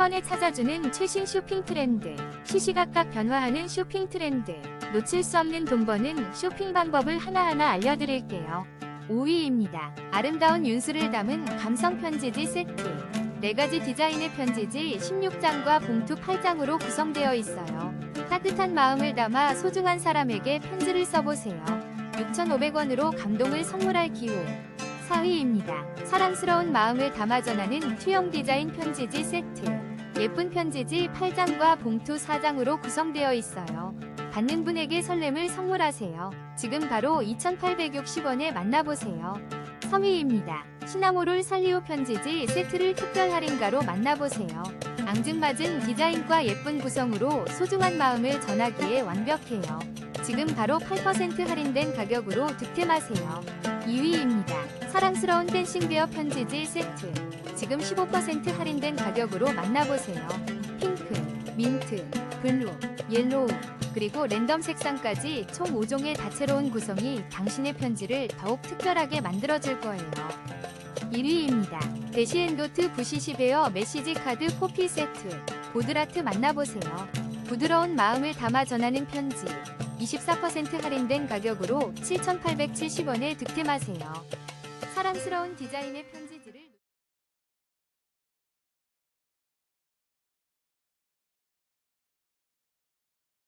번에 찾아주는 최신 쇼핑 트렌드, 시시각각 변화하는 쇼핑 트렌드, 놓칠 수 없는 돈 버는 쇼핑 방법을 하나하나 알려드릴게요. 5위입니다. 아름다운 윤수를 담은 감성 편지지 세트. 4가지 디자인의 편지지 16장과 봉투 8장으로 구성되어 있어요. 따뜻한 마음을 담아 소중한 사람에게 편지를 써보세요. 6,500원으로 감동을 선물할 기호. 4위입니다. 사랑스러운 마음을 담아 전하는 투영 디자인 편지지 세트. 예쁜 편지지 8장과 봉투 4장으로 구성되어 있어요. 받는 분에게 설렘을 선물하세요. 지금 바로 2,860원에 만나보세요. 3위입니다. 시나모롤 살리오 편지지 세트를 특별 할인가로 만나보세요. 앙증맞은 디자인과 예쁜 구성으로 소중한 마음을 전하기에 완벽해요. 지금 바로 8% 할인된 가격으로 득템하세요. 2위입니다. 사랑스러운 댄싱베어 편지지 세트. 지금 15% 할인된 가격으로 만나보세요. 핑크, 민트, 블루, 옐로우, 그리고 랜덤 색상까지 총 5종의 다채로운 구성이 당신의 편지를 더욱 특별하게 만들어줄 거예요. 1위입니다. 대시앤도트 부시시베어 메시지 카드 포피 세트. 보드라트 만나보세요. 부드러운 마음을 담아 전하는 편지. 24% 할인된 가격으로 7,870원에 득템하세요. 사랑스러운 디자인의 편지.